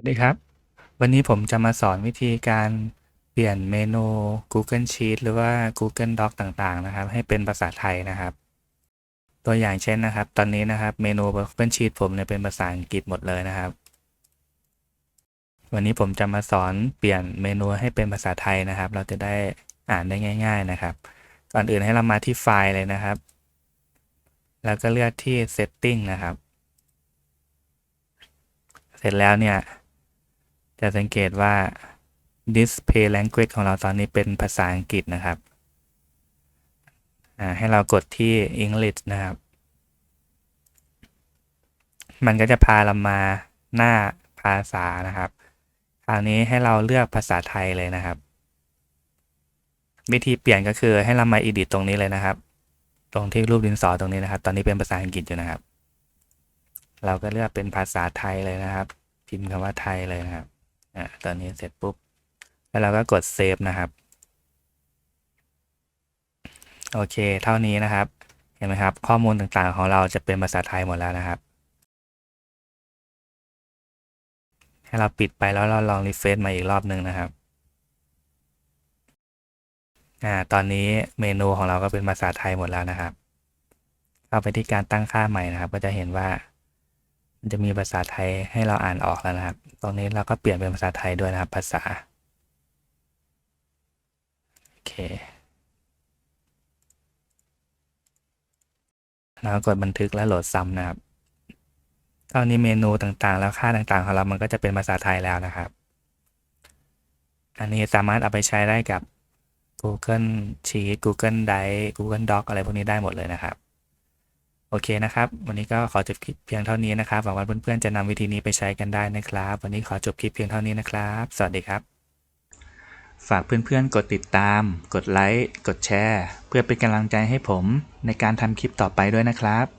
สวัสดีครับ วันนี้ผมจะมาสอนวิธีการเปลี่ยนเมนู Google Sheet หรือว่า Google Doc ต่างๆ นะครับ ให้เป็นภาษาไทยนะครับ ตัวอย่างเช่นนะครับ ตอนนี้นะครับเมนู Google Sheet ผมเนี่ยเป็นภาษาอังกฤษหมดเลยนะครับ วันนี้ผมจะมาสอนเปลี่ยนเมนูให้เป็นภาษาไทยนะครับ เราจะได้อ่านได้ง่าย ๆนะครับ ก่อนอื่นให้เรามาที่ไฟล์เลยนะครับ แล้วก็เลือกที่ Setting นะครับ เสร็จแล้วเนี่ย จะสังเกตว่า display language ของเราตอนนี้เป็นภาษาอังกฤษนะครับให้เรากดที่ English นะครับ มันก็จะพาเรามาหน้าภาษานะครับ คราวนี้ให้เราเลือกภาษาไทยเลยนะครับ วิธีเปลี่ยนก็คือให้เรามา edit ตรงนี้เลยนะครับ ตรงที่รูปดินสอตรงนี้นะครับ ตอนนี้เป็นภาษาอังกฤษอยู่นะครับ เราก็เลือกเป็นภาษาไทยเลยนะครับ พิมพ์คำว่าไทยเลยนะครับ อ่าตอนนี้เสร็จปุ๊บ แล้วเราก็กดเซฟนะครับ โอเค เท่านี้นะครับ เห็นไหมครับ ข้อมูลต่างๆของเราจะเป็นภาษาไทยหมดแล้วนะครับ ให้เราปิดไปแล้วเราลองรีเฟรชมาอีกรอบหนึ่งนะครับอ่าตอนนี้เมนูของเราก็เป็นภาษาไทยหมดแล้วนะครับ เข้าไปที่การตั้งค่าใหม่นะครับ ก็จะเห็นว่า มันจะมีภาษาไทยให้เราอ่านออกแล้วนะครับ ตรงนี้เราก็เปลี่ยนเป็นภาษาไทยด้วยนะครับ ภาษา โอเคแล้วกดบันทึกและโหลดซ้ำนะครับ ตอนนี้เมนูต่างๆ แล้วค่าต่างๆ ของเรา มันก็จะเป็นภาษาไทยแล้วนะครับ อันนี้สามารถเอาไปใช้ได้กับ Google Sheet Google Drive Google Doc อะไรพวกนี้ได้หมดเลยนะครับ โอเคนะครับ วันนี้ก็ขอจบคลิปเพียงเท่านี้นะครับหวังว่าเพื่อนๆจะนำวิธีนี้ไปใช้กันได้นะครับ วันนี้ขอจบคลิปเพียงเท่านี้นะครับ สวัสดีครับ ฝากเพื่อนๆ กดติดตาม กดไลค์ กดแชร์ เพื่อเป็นกำลังใจให้ผมในการทำคลิปต่อไปด้วยนะครับ